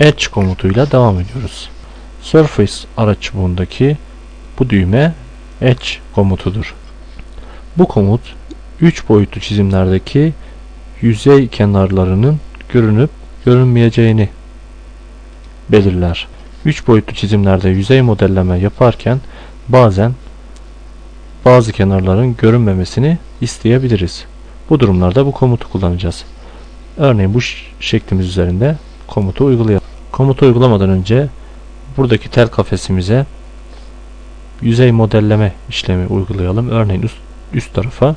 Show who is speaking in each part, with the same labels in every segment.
Speaker 1: Edge komutuyla devam ediyoruz. Surface araç çubuğundaki bu düğme Edge komutudur. Bu komut 3 boyutlu çizimlerdeki yüzey kenarlarının görünüp görünmeyeceğini belirler. 3 boyutlu çizimlerde yüzey modelleme yaparken bazen bazı kenarların görünmemesini isteyebiliriz. Bu durumlarda bu komutu kullanacağız. Örneğin bu şeklimiz üzerinde komutu uygulayalım. Komutu uygulamadan önce buradaki tel kafesimize yüzey modelleme işlemi uygulayalım. Örneğin üst, üst tarafa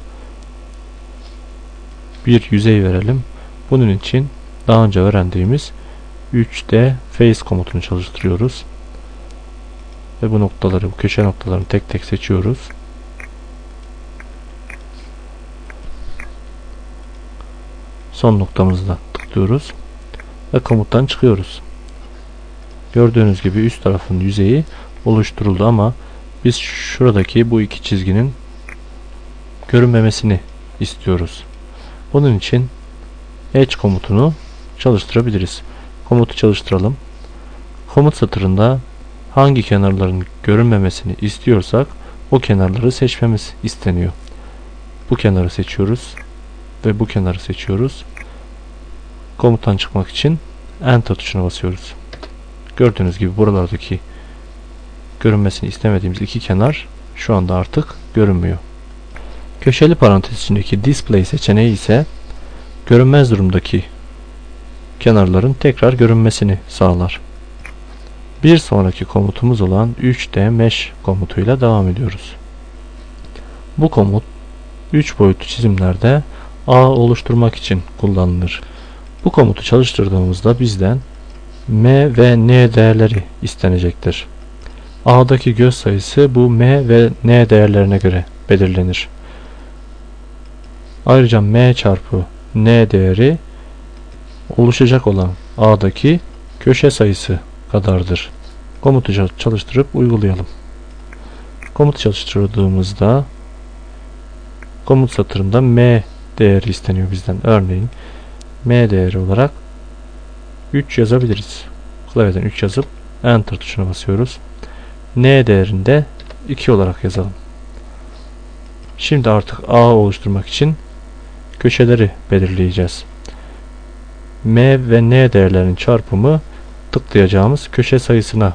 Speaker 1: bir yüzey verelim. Bunun için daha önce öğrendiğimiz 3D face komutunu çalıştırıyoruz. Ve bu noktaları, bu köşe noktalarını tek tek seçiyoruz. Son noktamızda tıklıyoruz ve komuttan çıkıyoruz. Gördüğünüz gibi üst tarafın yüzeyi oluşturuldu ama biz şuradaki bu iki çizginin görünmemesini istiyoruz. Bunun için Edge komutunu çalıştırabiliriz. Komutu çalıştıralım. Komut satırında hangi kenarların görünmemesini istiyorsak o kenarları seçmemiz isteniyor. Bu kenarı seçiyoruz ve bu kenarı seçiyoruz. Komuttan çıkmak için Enter tuşuna basıyoruz. Gördüğünüz gibi buralardaki görünmesini istemediğimiz iki kenar şu anda artık görünmüyor. Köşeli parantez içindeki Display seçeneği ise görünmez durumdaki kenarların tekrar görünmesini sağlar. Bir sonraki komutumuz olan 3D Mesh komutuyla devam ediyoruz. Bu komut 3 boyutlu çizimlerde ağ oluşturmak için kullanılır. Bu komutu çalıştırdığımızda bizden M ve N değerleri istenecektir. A'daki göz sayısı bu M ve N değerlerine göre belirlenir. Ayrıca M çarpı N değeri oluşacak olan A'daki köşe sayısı kadardır. Komutu çal- çalıştırıp uygulayalım. Komut çalıştırdığımızda komut satırında M değeri isteniyor bizden. Örneğin M değeri olarak 3 yazabiliriz. Klavyeden 3 yazıp Enter tuşuna basıyoruz. N değerinde 2 olarak yazalım. Şimdi artık A oluşturmak için köşeleri belirleyeceğiz. M ve N değerlerinin çarpımı tıklayacağımız köşe sayısına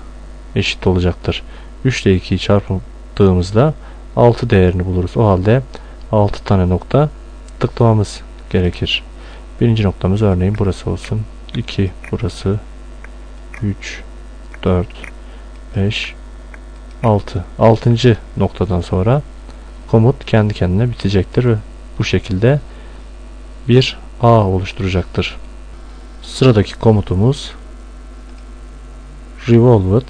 Speaker 1: eşit olacaktır. 3 ile 2'yi çarptığımızda 6 değerini buluruz. O halde 6 tane nokta tıklamamız gerekir. Birinci noktamız örneğin burası olsun. 2 burası 3 4 5 6 6. noktadan sonra komut kendi kendine bitecektir ve bu şekilde bir ağ oluşturacaktır. Sıradaki komutumuz Revolved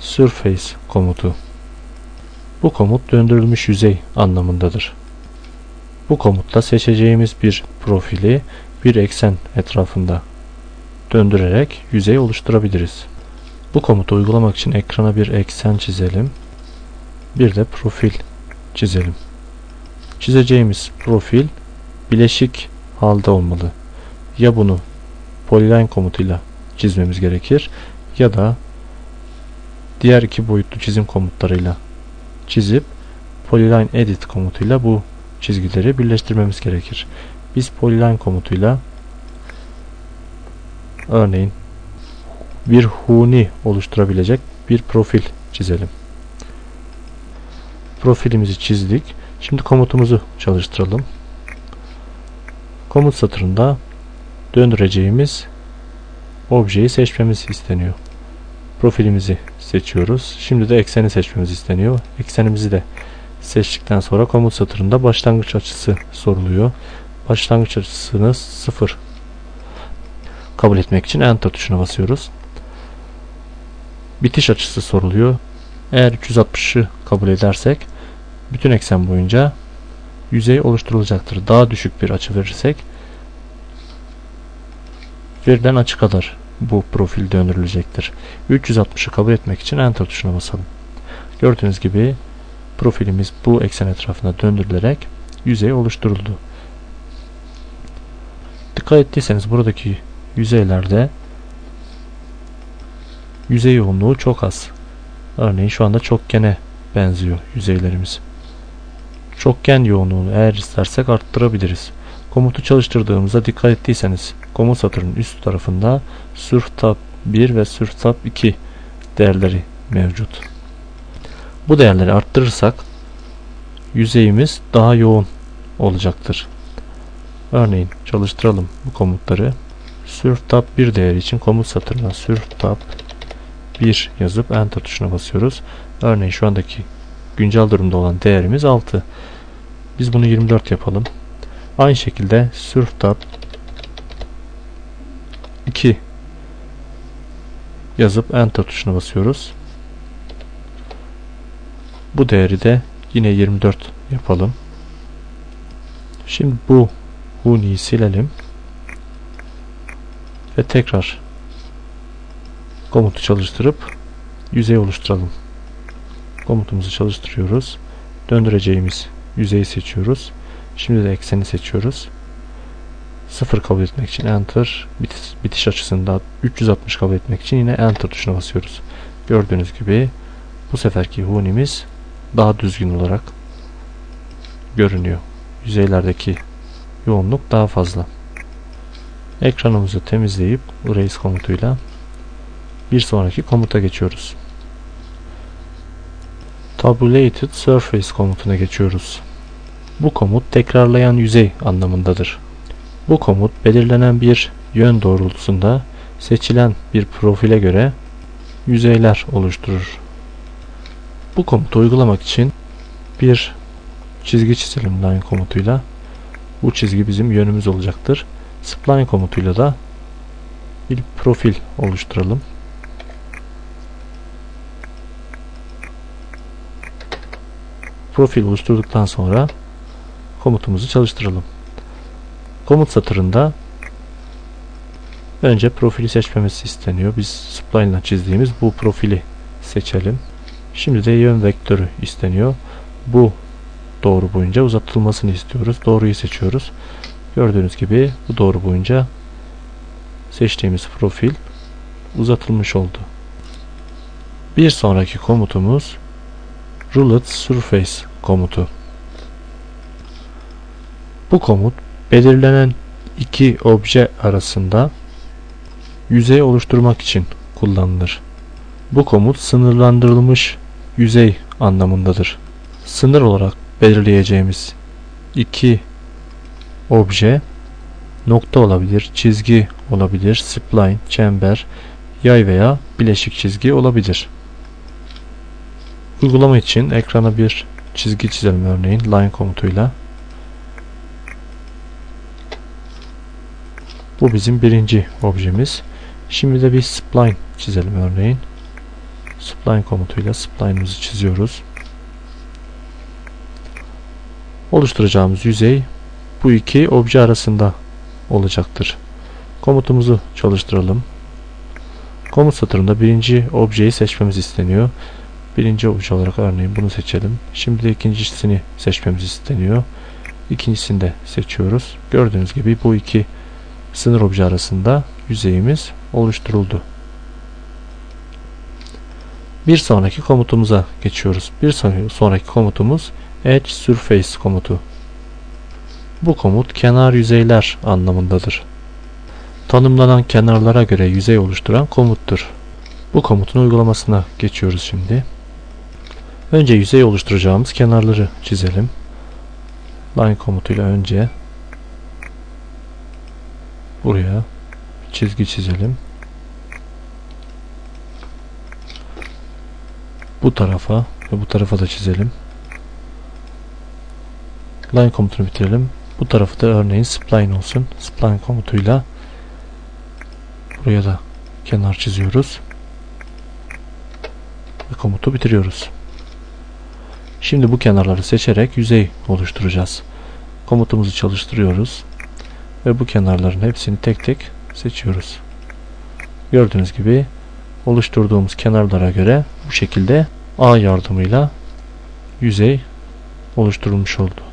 Speaker 1: Surface komutu. Bu komut döndürülmüş yüzey anlamındadır. Bu komutta seçeceğimiz bir profili bir eksen etrafında döndürerek yüzey oluşturabiliriz. Bu komutu uygulamak için ekrana bir eksen çizelim. Bir de profil çizelim. Çizeceğimiz profil bileşik halde olmalı. Ya bunu polyline komutuyla çizmemiz gerekir ya da diğer iki boyutlu çizim komutlarıyla çizip polyline edit komutuyla bu çizgileri birleştirmemiz gerekir. Biz polyline komutuyla örneğin bir huni oluşturabilecek bir profil çizelim. Profilimizi çizdik. Şimdi komutumuzu çalıştıralım. Komut satırında döndüreceğimiz objeyi seçmemiz isteniyor. Profilimizi seçiyoruz. Şimdi de ekseni seçmemiz isteniyor. Eksenimizi de seçtikten sonra komut satırında başlangıç açısı soruluyor. Başlangıç açısını 0 kabul etmek için Enter tuşuna basıyoruz. Bitiş açısı soruluyor. Eğer 360'ı kabul edersek bütün eksen boyunca yüzey oluşturulacaktır. Daha düşük bir açı verirsek verilen açı kadar bu profil döndürülecektir. 360'ı kabul etmek için Enter tuşuna basalım. Gördüğünüz gibi profilimiz bu eksen etrafında döndürülerek yüzey oluşturuldu. Dikkat ettiyseniz buradaki yüzeylerde yüzey yoğunluğu çok az. Örneğin şu anda çokgene benziyor yüzeylerimiz. Çokgen yoğunluğunu eğer istersek arttırabiliriz. Komutu çalıştırdığımızda dikkat ettiyseniz komut satırının üst tarafında surf tab 1 ve surf tab 2 değerleri mevcut. Bu değerleri arttırırsak yüzeyimiz daha yoğun olacaktır. Örneğin çalıştıralım bu komutları. Surf tab 1 değeri için komut satırına surf tab 1 yazıp enter tuşuna basıyoruz. Örneğin şu andaki güncel durumda olan değerimiz 6. Biz bunu 24 yapalım. Aynı şekilde surf tab 2 yazıp enter tuşuna basıyoruz. Bu değeri de yine 24 yapalım. Şimdi bu huni'yi silelim. Ve tekrar komutu çalıştırıp yüzey oluşturalım. Komutumuzu çalıştırıyoruz. Döndüreceğimiz yüzeyi seçiyoruz. Şimdi de ekseni seçiyoruz. 0 kabul etmek için enter, bitiş, bitiş açısında 360 kabul etmek için yine enter tuşuna basıyoruz. Gördüğünüz gibi bu seferki hunimiz daha düzgün olarak görünüyor. Yüzeylerdeki yoğunluk daha fazla. Ekranımızı temizleyip erase komutuyla bir sonraki komuta geçiyoruz. Tabulated Surface komutuna geçiyoruz. Bu komut tekrarlayan yüzey anlamındadır. Bu komut belirlenen bir yön doğrultusunda seçilen bir profile göre yüzeyler oluşturur. Bu komutu uygulamak için bir çizgi çizelim line komutuyla. Bu çizgi bizim yönümüz olacaktır. Spline komutuyla da bir profil oluşturalım. Profil oluşturduktan sonra komutumuzu çalıştıralım. Komut satırında önce profili seçmemiz isteniyor. Biz spline ile çizdiğimiz bu profili seçelim. Şimdi de yön vektörü isteniyor. Bu doğru boyunca uzatılmasını istiyoruz. Doğruyu seçiyoruz. Gördüğünüz gibi bu doğru boyunca seçtiğimiz profil uzatılmış oldu. Bir sonraki komutumuz Ruled Surface komutu. Bu komut belirlenen iki obje arasında yüzey oluşturmak için kullanılır. Bu komut sınırlandırılmış yüzey anlamındadır. Sınır olarak belirleyeceğimiz iki obje nokta olabilir, çizgi olabilir, spline, çember, yay veya bileşik çizgi olabilir. Uygulama için ekrana bir çizgi çizelim örneğin line komutuyla. Bu bizim birinci objemiz. Şimdi de bir spline çizelim örneğin. Spline komutuyla spline'ımızı çiziyoruz. Oluşturacağımız yüzey bu iki obje arasında olacaktır. Komutumuzu çalıştıralım. Komut satırında birinci objeyi seçmemiz isteniyor. Birinci obje olarak örneğin bunu seçelim. Şimdi de ikincisini seçmemiz isteniyor. İkincisini de seçiyoruz. Gördüğünüz gibi bu iki sınır obje arasında yüzeyimiz oluşturuldu. Bir sonraki komutumuza geçiyoruz. Bir sonraki komutumuz Edge Surface komutu. Bu komut kenar yüzeyler anlamındadır. Tanımlanan kenarlara göre yüzey oluşturan komuttur. Bu komutun uygulamasına geçiyoruz şimdi. Önce yüzey oluşturacağımız kenarları çizelim. Line komutuyla önce buraya çizgi çizelim. Bu tarafa ve bu tarafa da çizelim. Line komutunu bitirelim. Bu tarafı da örneğin spline olsun. Spline komutuyla buraya da kenar çiziyoruz. Ve komutu bitiriyoruz. Şimdi bu kenarları seçerek yüzey oluşturacağız. Komutumuzu çalıştırıyoruz. Ve bu kenarların hepsini tek tek seçiyoruz. Gördüğünüz gibi oluşturduğumuz kenarlara göre bu şekilde A yardımıyla yüzey oluşturulmuş oldu.